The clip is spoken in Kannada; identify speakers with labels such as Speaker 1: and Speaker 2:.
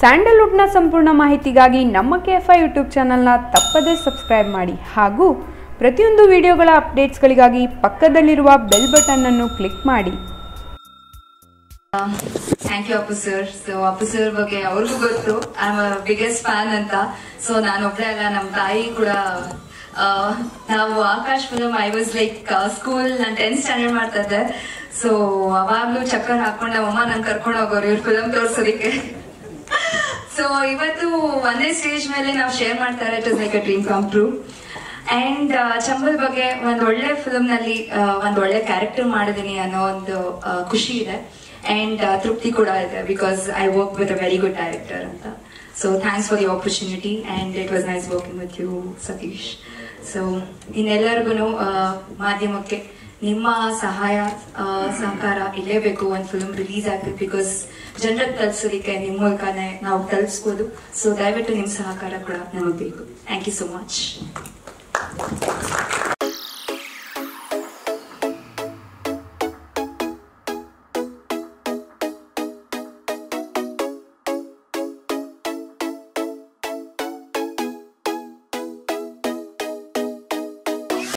Speaker 1: ಸ್ಯಾಂಡಲ್ವುಡ್ನ ಸಂಪೂರ್ಣ ಮಾಹಿತಿಗಾಗಿ ನಮ್ಮ ಕೆ ಎಫ್ ಐ ಯೂಟ್ಯೂಬ್ ಚಾನಲ್ನ ತಪ್ಪದೇ ಸಬ್ಸ್ಕ್ರೈಬ್ ಮಾಡಿ ಹಾಗೂ ಪ್ರತಿಯೊಂದು ವಿಡಿಯೋಗಳ ಅಪ್ಡೇಟ್ಸ್ಗಳಿಗಾಗಿ ಪಕ್ಕದಲ್ಲಿರುವ ಬೆಲ್ ಬಟನ್ ಅನ್ನು ಕ್ಲಿಕ್ ಮಾಡಿ.
Speaker 2: Thank you Appu sir so Appu sir ಬಗ್ಗೆ ಅವ್ರಿಗೂ ಗೊತ್ತು. ಐ ಆಮ್ ಬಿಗ್ಗೆಸ್ಟ್ ಫ್ಯಾನ್ ಅಂತ. ಸೊ ನಾನು ಒಬ್ಬರೇ ಅಲ್ಲ ನಮ್ಮ ತಾಯಿ ಕೂಡ ನಾವು Akash film I was like school ನಾನು ಟೆಂತ್ ಸ್ಟ್ಯಾಂಡರ್ಡ್ ಮಾಡ್ತಾ ಇದ್ದೆ. ಸೊ ಅವಾಗ್ಲೂ ಚಕ್ಕರ್ ಹಾಕೊಂಡು ನಮ್ಮಮ್ಮ ನಂಗೆ ಕರ್ಕೊಂಡು ಹೋಗೋರು, ಇವ್ರು ಫಿಲಮ್ ತೋರ್ಸೋದಕ್ಕೆ. ಸೊ ಇವತ್ತು ಒಂದೇ ಸ್ಟೇಜ್ ಮೇಲೆ ನಾವು ಶೇರ್ ಮಾಡ್ತಾರೆ is like a dream come true and Chambal ಬಗ್ಗೆ ಒಂದು ಒಳ್ಳೆ ಫಿಲ್ಮ್ನಲ್ಲಿ ಆ, ಒಂದ್ ಒಳ್ಳೆ ಕ್ಯಾರೆಕ್ಟರ್ ಮಾಡಿದೀನಿ ಅನ್ನೋ ಒಂದು ಖುಷಿ ಇದೆ. ಅಂಡ್ ತೃಪ್ತಿ ಕೂಡ ಇದೆ because I work with a very good director ಅಂತ. So thanks for the opportunity and it was nice working with you Satish so ಇನ್ನೆಲ್ಲರಿಗೂ ಮಾಧ್ಯಮಕ್ಕೆ ನಿಮ್ಮ ಸಹಾಯ ಸಹಕಾರ ಇರಲೇಬೇಕು ಒಂದು ಫಿಲ್ಮ್ ರಿಲೀಸ್ ಆಗ್ಬೇಕು ಬಿಕಾಸ್ ಜನರಿಗೆ ತಲುಪಿಸೋದಕ್ಕೆ ನಿಮ್ಮ ಮೂಲಕನೇ ನಾವು ತಲುಪಿಸ್ಬೋದು. ಸೊ ದಯವಿಟ್ಟು ನಿಮ್ಮ ಸಹಕಾರ ಕೂಡ ನಮಗೆ ಬೇಕು. Thank you so much